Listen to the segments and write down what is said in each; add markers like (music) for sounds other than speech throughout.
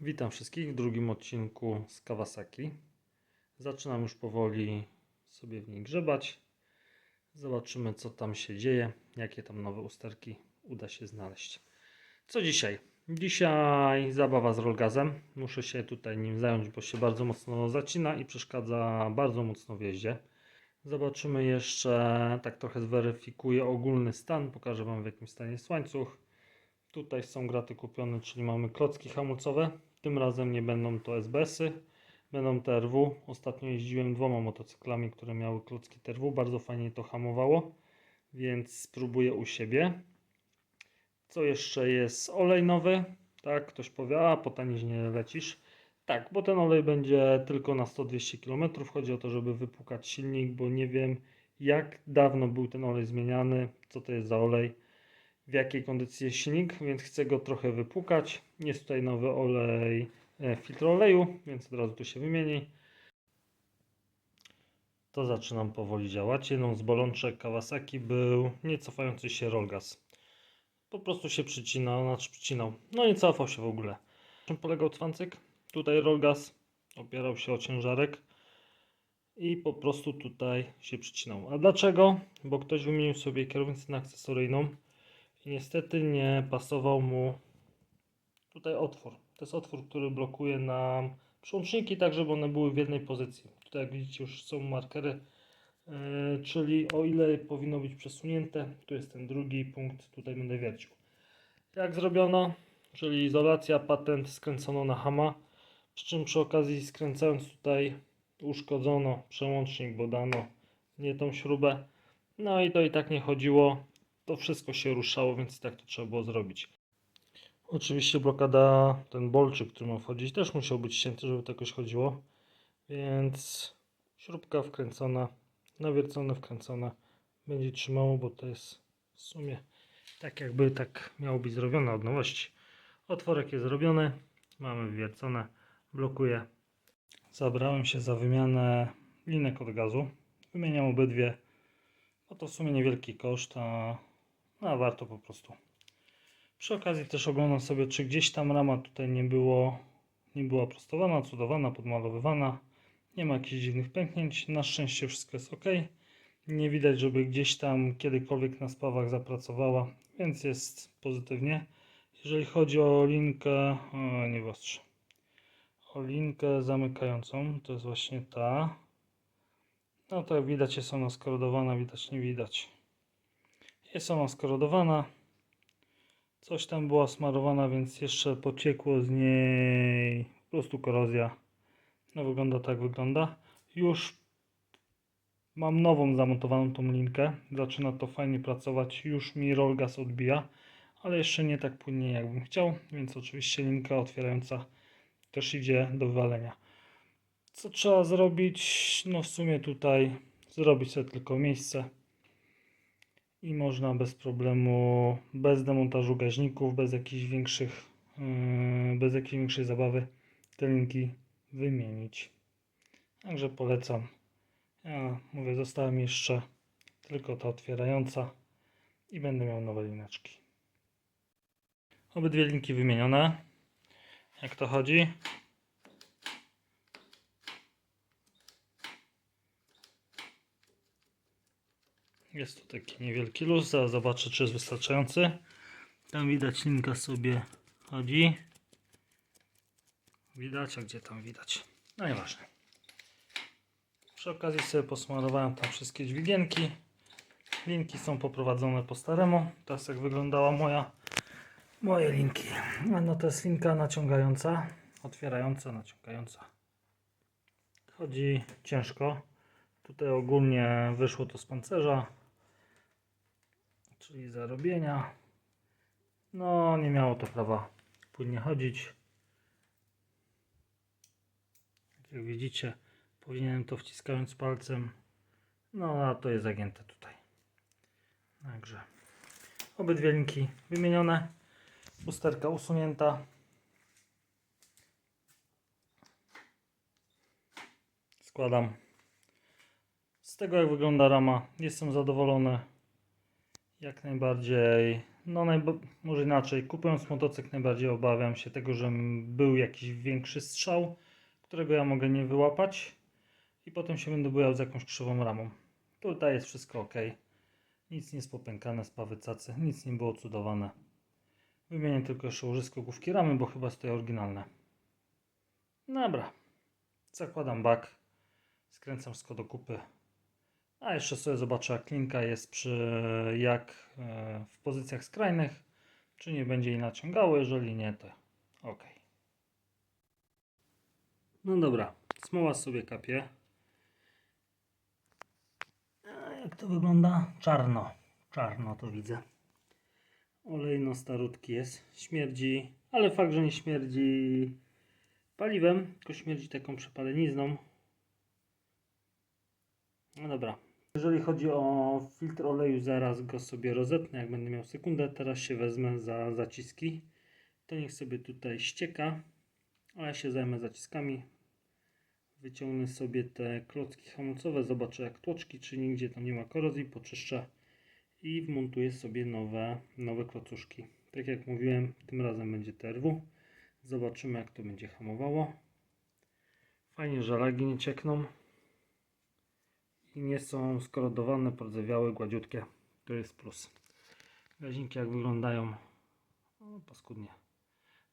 Witam wszystkich w drugim odcinku z Kawasaki. Zaczynam już powoli sobie w niej grzebać. Zobaczymy, co tam się dzieje, jakie tam nowe usterki uda się znaleźć. Co dzisiaj? Dzisiaj zabawa z rollgazem. Muszę się tutaj nim zająć, bo się bardzo mocno zacina i przeszkadza bardzo mocno w jeździe. Zobaczymy jeszcze, tak trochę zweryfikuję ogólny stan. Pokażę Wam w jakim stanie jest łańcuch. Tutaj są graty kupione, czyli mamy klocki hamulcowe. Tym razem nie będą to SBS-y, będą TRW. Ostatnio jeździłem dwoma motocyklami, które miały klocki TRW. Bardzo fajnie to hamowało, więc spróbuję u siebie. Co jeszcze jest? Olej nowy. Tak, ktoś powie, a po taniźnie lecisz. Tak, bo ten olej będzie tylko na 100-200 km. Chodzi o to, żeby wypłukać silnik, bo nie wiem jak dawno był ten olej zmieniany, co to jest za olej w jakiej kondycji jest silnik, więc chcę go trochę wypłukać. Jest tutaj nowy olej, e, filtr oleju, więc od razu tu się wymieni. To zaczynam powoli działać. Jedną z bolączek Kawasaki był niecofający się rollgas. Po prostu się przycinał, znaczy przycinał. No nie cofał się w ogóle. Czym polegał cwancyk? Tutaj rollgas opierał się o ciężarek i po prostu tutaj się przycinał. A dlaczego? Bo ktoś wymienił sobie kierownicę na akcesoryjną niestety nie pasował mu tutaj otwór. To jest otwór, który blokuje nam przełączniki, tak żeby one były w jednej pozycji. Tutaj jak widzicie już są markery, yy, czyli o ile powinno być przesunięte, tu jest ten drugi punkt, tutaj będę wiercił. Jak zrobiono? Czyli izolacja, patent skręcono na hama, przy czym przy okazji skręcając tutaj uszkodzono przełącznik, bo dano nie tą śrubę. No i to i tak nie chodziło to wszystko się ruszało, więc tak to trzeba było zrobić. Oczywiście blokada, ten bolczyk, który ma wchodzić, też musiał być ścięty, żeby to jakoś chodziło. Więc śrubka wkręcona, nawiercona, wkręcona. Będzie trzymało, bo to jest w sumie tak jakby tak miało być zrobione od nowości. Otworek jest zrobiony, mamy wwiercone, blokuje. Zabrałem się za wymianę linek od gazu. Wymieniam obydwie. No to w sumie niewielki koszt, a no, warto po prostu. Przy okazji też oglądam sobie, czy gdzieś tam rama tutaj nie było, nie była prostowana, cudowana, podmalowywana. Nie ma jakichś dziwnych pęknięć. Na szczęście wszystko jest ok. Nie widać, żeby gdzieś tam kiedykolwiek na spawach zapracowała, więc jest pozytywnie. Jeżeli chodzi o linkę, nie wyostrzę. O linkę zamykającą, to jest właśnie ta. No to jak widać jest ona skorodowana, widać nie widać. Jest ona skorodowana. Coś tam była smarowana, więc jeszcze pociekło z niej po prostu korozja. No wygląda tak wygląda. Już mam nową zamontowaną tą linkę. Zaczyna to fajnie pracować. Już mi rollgas odbija, ale jeszcze nie tak płynnie jakbym chciał, więc oczywiście linka otwierająca też idzie do wywalenia. Co trzeba zrobić? No w sumie tutaj zrobić sobie tylko miejsce i można bez problemu, bez demontażu gaźników, bez jakichś większych, yy, bez jakiejś większej zabawy te linki wymienić. Także polecam. Ja mówię, została mi jeszcze tylko ta otwierająca i będę miał nowe lineczki. Obydwie linki wymienione. Jak to chodzi? Jest tu taki niewielki luz, zaraz zobaczę czy jest wystarczający. Tam widać linka sobie chodzi. Widać, a gdzie tam widać? No nieważne. Przy okazji sobie posmarowałem tam wszystkie dźwigienki. Linki są poprowadzone po staremu. Teraz jak wyglądała moja moje linki. No to jest linka naciągająca, otwierająca, naciągająca. Chodzi ciężko. Tutaj ogólnie wyszło to z pancerza, czyli zarobienia. No, nie miało to prawa płynnie chodzić. Jak widzicie, powinienem to wciskając palcem. No, a to jest zagięte tutaj. Także obydwie linki wymienione. Usterka usunięta. Składam. Z tego jak wygląda rama, jestem zadowolony. Jak najbardziej No najbo- może inaczej, kupując motocykl najbardziej obawiam się tego, że był jakiś większy strzał, którego ja mogę nie wyłapać i potem się będę bujał z jakąś krzywą ramą. Tutaj jest wszystko ok. Nic nie jest popękane, spawy cacy, nic nie było cudowane. Wymienię tylko jeszcze łożysko główki ramy, bo chyba to oryginalne. Dobra. Zakładam bak. Skręcam wszystko do kupy. A jeszcze sobie zobaczę, jak linka jest przy jak e, w pozycjach skrajnych. Czy nie będzie jej naciągało? Jeżeli nie, to ok. No dobra, smoła sobie kapie. A jak to wygląda? Czarno. Czarno to widzę. Olejno starutki jest. Śmierdzi, ale fakt, że nie śmierdzi paliwem, tylko śmierdzi taką przepalenizną. No dobra. Jeżeli chodzi o filtr oleju, zaraz go sobie rozetnę, jak będę miał sekundę. Teraz się wezmę za zaciski. To niech sobie tutaj ścieka, a ja się zajmę zaciskami. Wyciągnę sobie te klocki hamulcowe, zobaczę jak tłoczki, czy nigdzie tam nie ma korozji, poczyszczę i wmontuję sobie nowe, nowe klocuszki. Tak jak mówiłem, tym razem będzie TRW. Zobaczymy jak to będzie hamowało. Fajnie, że lagi nie ciekną i nie są skorodowane, pordzewiałe, gładziutkie. To jest plus. Gaźniki jak wyglądają? No, paskudnie.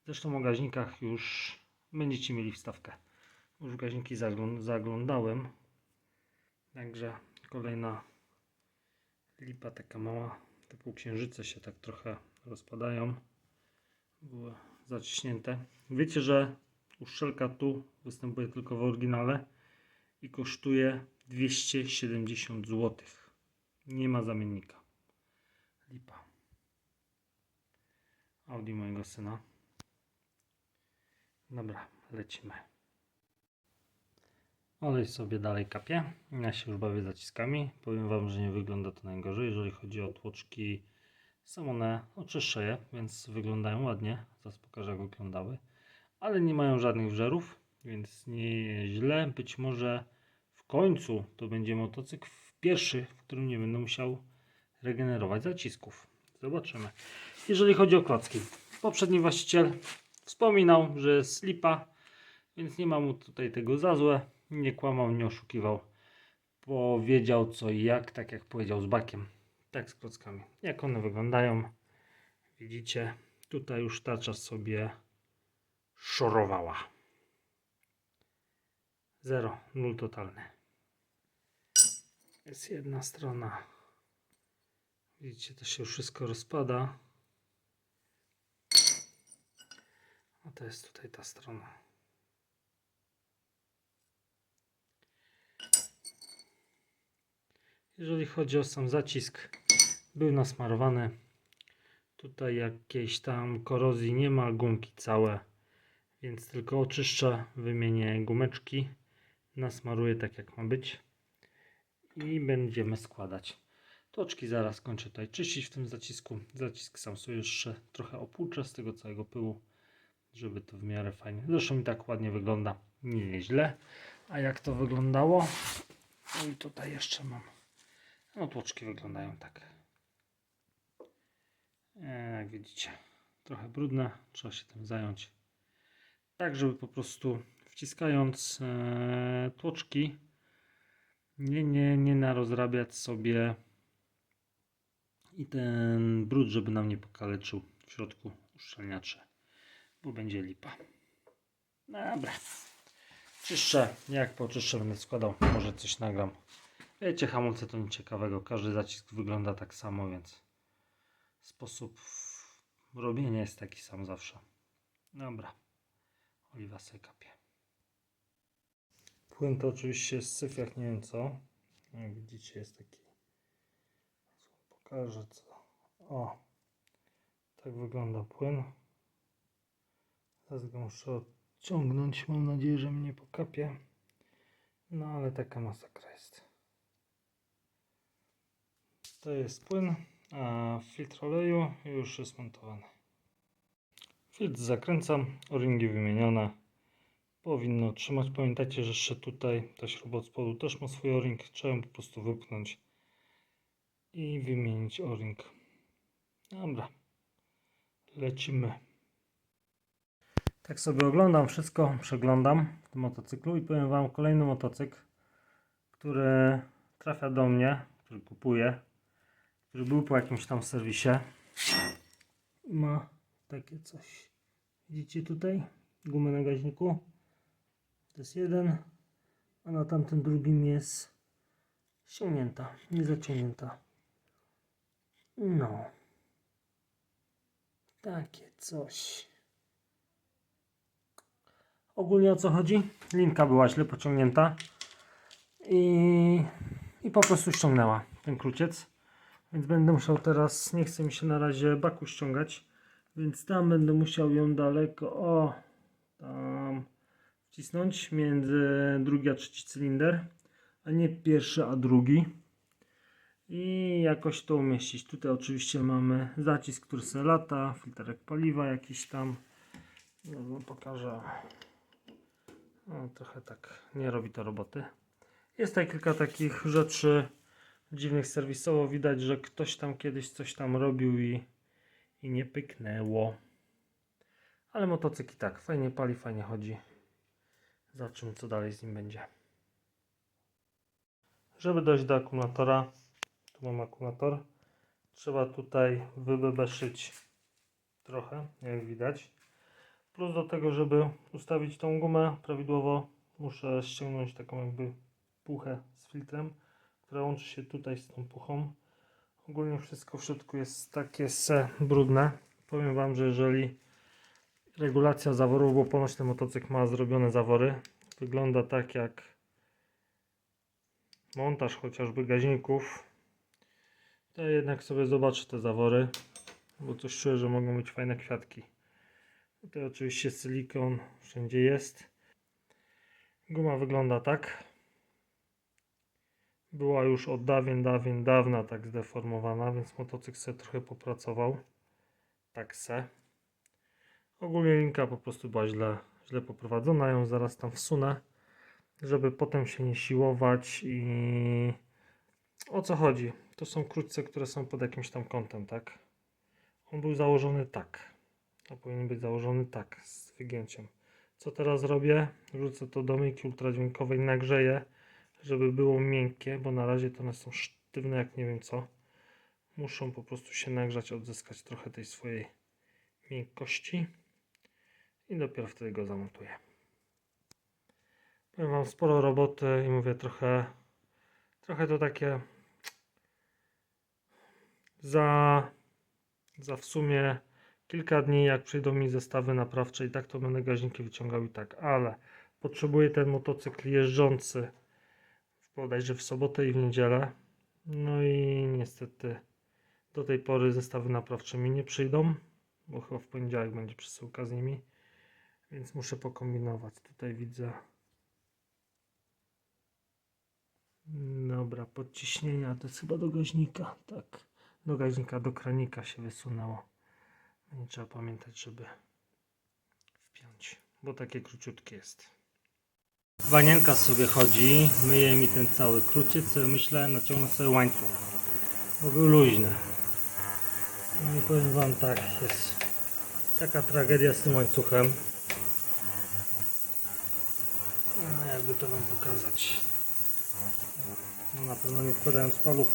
Zresztą o gaźnikach już będziecie mieli wstawkę. Już gaźniki zaglą- zaglądałem. Także kolejna lipa taka mała. Te półksiężyce się tak trochę rozpadają. Były zaciśnięte. Wiecie, że uszczelka tu występuje tylko w oryginale i kosztuje 270 zł. Nie ma zamiennika. Lipa. Audi mojego syna. Dobra, lecimy. Olej sobie dalej kapie. Ja się już bawię zaciskami. Powiem Wam, że nie wygląda to najgorzej. Jeżeli chodzi o tłoczki, są one oczyszczę je, więc wyglądają ładnie. Zaraz pokażę jak wyglądały. Ale nie mają żadnych wżerów, więc nie źle. Być może końcu to będzie motocykl pierwszy, w którym nie będę musiał regenerować zacisków. Zobaczymy. Jeżeli chodzi o klocki. Poprzedni właściciel wspominał, że slipa, więc nie ma mu tutaj tego za złe. Nie kłamał, nie oszukiwał. Powiedział co i jak, tak jak powiedział z bakiem. Tak z klockami. Jak one wyglądają. Widzicie, tutaj już tarcza sobie szorowała. Zero, nul totalny. Jest jedna strona. Widzicie, to się już wszystko rozpada. A to jest tutaj ta strona. Jeżeli chodzi o sam zacisk, był nasmarowany. Tutaj jakiejś tam korozji nie ma, gumki całe, więc tylko oczyszczę, wymienię gumeczki, nasmaruję tak jak ma być i będziemy składać. Toczki zaraz kończę tutaj czyścić w tym zacisku. Zacisk sam sobie jeszcze trochę opłuczę z tego całego pyłu, żeby to w miarę fajnie. Zresztą mi tak ładnie wygląda, nie źle. A jak to wyglądało? No i tutaj jeszcze mam. No tłoczki wyglądają tak. Jak widzicie, trochę brudne, trzeba się tym zająć. Tak, żeby po prostu wciskając e, tłoczki nie, nie, nie narozrabiać sobie i ten brud, żeby nam nie pokaleczył w środku uszczelniaczy, bo będzie lipa. Dobra. Czyszczę, jak poczyszczę będę składał, może coś nagram. Wiecie, hamulce to nic ciekawego, każdy zacisk wygląda tak samo, więc sposób robienia jest taki sam zawsze. Dobra, oliwa sobie kapie. Płyn to oczywiście jest syf, jak nie wiem co. Jak widzicie jest taki pokażę co. O, tak wygląda płyn. Zaraz go muszę odciągnąć. Mam nadzieję, że mnie pokapie. No ale taka masakra jest. To jest płyn, a filtr oleju już jest montowany. Filtr zakręcam, o-ringi wymienione. Powinno trzymać. Pamiętajcie, że jeszcze tutaj ta śruba od spodu też ma swój o-ring. Trzeba ją po prostu wypchnąć i wymienić o-ring. Dobra, lecimy. Tak sobie oglądam wszystko, przeglądam w tym motocyklu i powiem Wam kolejny motocykl, który trafia do mnie, który kupuję, który był po jakimś tam serwisie. Ma takie coś. Widzicie tutaj? Gumę na gaźniku. To jest jeden, a na tamtym drugim jest ściągnięta, nie zaciągnięta. No. Takie coś. Ogólnie o co chodzi? Linka była źle pociągnięta i, i po prostu ściągnęła ten kruciec. Więc będę musiał teraz, nie chcę mi się na razie baku ściągać, więc tam będę musiał ją daleko, o, tam wcisnąć między drugi a trzeci cylinder, a nie pierwszy a drugi. I jakoś to umieścić. Tutaj oczywiście mamy zacisk, który sobie lata, filterek paliwa jakiś tam. Ja wam pokażę. No, trochę tak nie robi to roboty. Jest tutaj kilka takich rzeczy dziwnych serwisowo. Widać, że ktoś tam kiedyś coś tam robił i, i nie pyknęło. Ale motocykl i tak fajnie pali, fajnie chodzi. Zobaczymy co dalej z nim będzie. Żeby dojść do akumulatora, tu mam akumulator, trzeba tutaj wybebeszyć trochę, jak widać. Plus do tego, żeby ustawić tą gumę prawidłowo, muszę ściągnąć taką jakby puchę z filtrem, która łączy się tutaj z tą puchą. Ogólnie wszystko w środku jest takie se brudne. Powiem Wam, że jeżeli regulacja zaworów, bo ponoć ten motocykl ma zrobione zawory, wygląda tak jak montaż chociażby gaźników, to jednak sobie zobaczę te zawory, bo coś czuję, że mogą być fajne kwiatki. Tutaj oczywiście silikon wszędzie jest. Guma wygląda tak. Była już od dawien, dawien, dawna tak zdeformowana, więc motocykl sobie trochę popracował. Tak se. Ogólnie linka po prostu była źle, źle poprowadzona. Ją zaraz tam wsunę, żeby potem się nie siłować i o co chodzi? To są krótce, które są pod jakimś tam kątem, tak? On był założony tak. A powinien być założony tak, z wygięciem. Co teraz robię? Wrzucę to do myjki ultradźwiękowej, nagrzeję, żeby było miękkie, bo na razie to one są sztywne jak nie wiem co. Muszą po prostu się nagrzać, odzyskać trochę tej swojej miękkości i dopiero wtedy go zamontuję. Powiem Wam sporo roboty i mówię trochę, trochę to takie za, za w sumie kilka dni, jak przyjdą mi zestawy naprawcze i tak to będę gaźniki wyciągał i tak, ale potrzebuję ten motocykl jeżdżący bodajże w sobotę i w niedzielę. No i niestety do tej pory zestawy naprawcze mi nie przyjdą, bo chyba w poniedziałek będzie przesyłka z nimi, więc muszę pokombinować. Tutaj widzę Dobra, podciśnienia to jest chyba do gaźnika, tak. Do gaźnika, do kranika się wysunęło. Nie trzeba pamiętać, żeby wpiąć, bo takie króciutkie jest. Wanienka sobie chodzi, myje mi ten cały króciec, sobie myślę, naciągnę sobie łańcuch, bo był luźny. No i powiem wam tak, jest taka tragedia z tym łańcuchem. Jakby to wam pokazać. No na pewno nie wkładając palucha.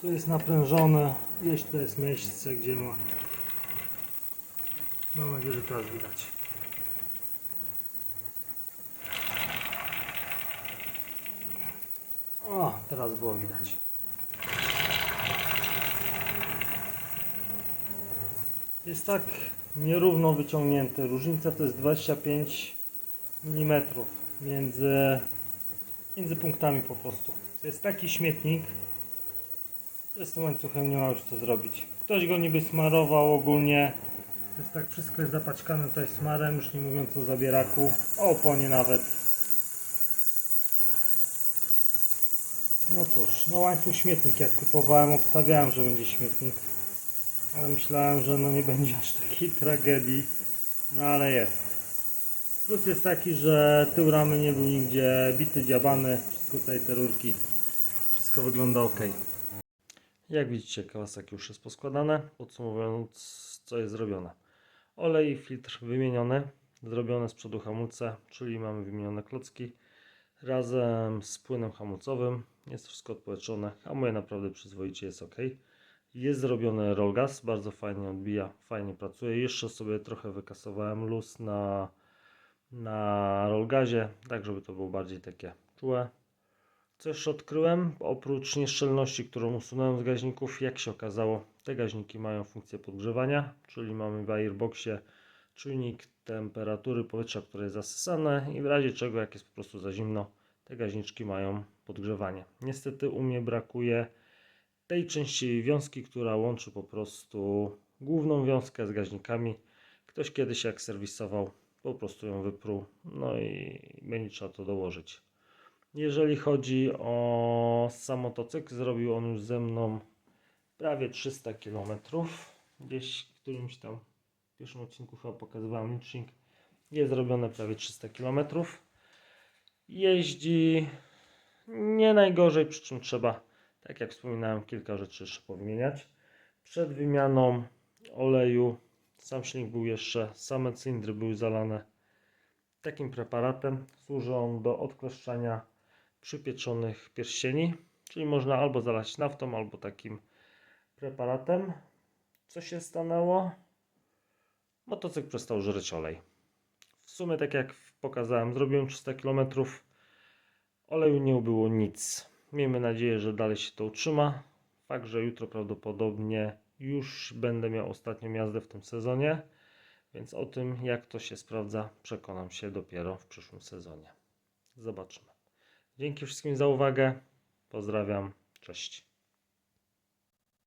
Tu jest naprężone, gdzieś tu jest miejsce, gdzie ma. Mam nadzieję, że teraz widać. O, teraz było widać. Jest tak nierówno wyciągnięty. Różnica to jest 25 mm między, między punktami po prostu. To jest taki śmietnik, że z tym łańcuchem nie ma już co zrobić. Ktoś go niby smarował ogólnie. To jest tak wszystko jest zapaćkane tutaj smarem, już nie mówiąc o zabieraku, o oponie nawet. No cóż, no łańcuch śmietnik. Jak kupowałem, obstawiałem, że będzie śmietnik. Ale myślałem, że no nie będzie aż takiej (laughs) tragedii. No ale jest. Plus jest taki, że tył ramy nie był nigdzie bity, dziabany. Wszystko Tutaj te rurki. Wszystko wygląda ok. Jak widzicie, Kawasaki już jest poskładane. Podsumowując, co jest zrobione. Olej i filtr wymieniony. Zrobione z przodu hamulce, czyli mamy wymienione klocki razem z płynem hamulcowym. Jest wszystko odpowietrzone. Hamuje naprawdę przyzwoicie, jest ok. Jest zrobiony roll gas, bardzo fajnie odbija, fajnie pracuje. Jeszcze sobie trochę wykasowałem luz na, na roll gazie, tak żeby to było bardziej takie czułe. Co jeszcze odkryłem? Oprócz nieszczelności, którą usunąłem z gaźników, jak się okazało, te gaźniki mają funkcję podgrzewania, czyli mamy w airboxie czujnik temperatury powietrza, które jest zasysane i w razie czego, jak jest po prostu za zimno, te gaźniczki mają podgrzewanie. Niestety u mnie brakuje tej części wiązki, która łączy po prostu główną wiązkę z gaźnikami. Ktoś kiedyś jak serwisował, po prostu ją wypruł, no i będzie trzeba to dołożyć. Jeżeli chodzi o sam motocykl, zrobił on już ze mną prawie 300 km. Gdzieś w którymś tam w pierwszym odcinku chyba pokazywałem licznik. Jest zrobione prawie 300 km. Jeździ nie najgorzej, przy czym trzeba, tak jak wspominałem, kilka rzeczy jeszcze powymieniać. Przed wymianą oleju sam silnik był jeszcze, same cylindry były zalane takim preparatem. Służy on do odkleszczania przypieczonych pierścieni, czyli można albo zalać naftą, albo takim preparatem. Co się stanęło? Motocykl przestał żreć olej. W sumie, tak jak pokazałem, zrobiłem 300 km. Oleju nie ubyło nic. Miejmy nadzieję, że dalej się to utrzyma. Fakt, że jutro prawdopodobnie już będę miał ostatnią jazdę w tym sezonie, więc o tym, jak to się sprawdza, przekonam się dopiero w przyszłym sezonie. Zobaczymy. Dzięki wszystkim za uwagę. Pozdrawiam. Cześć.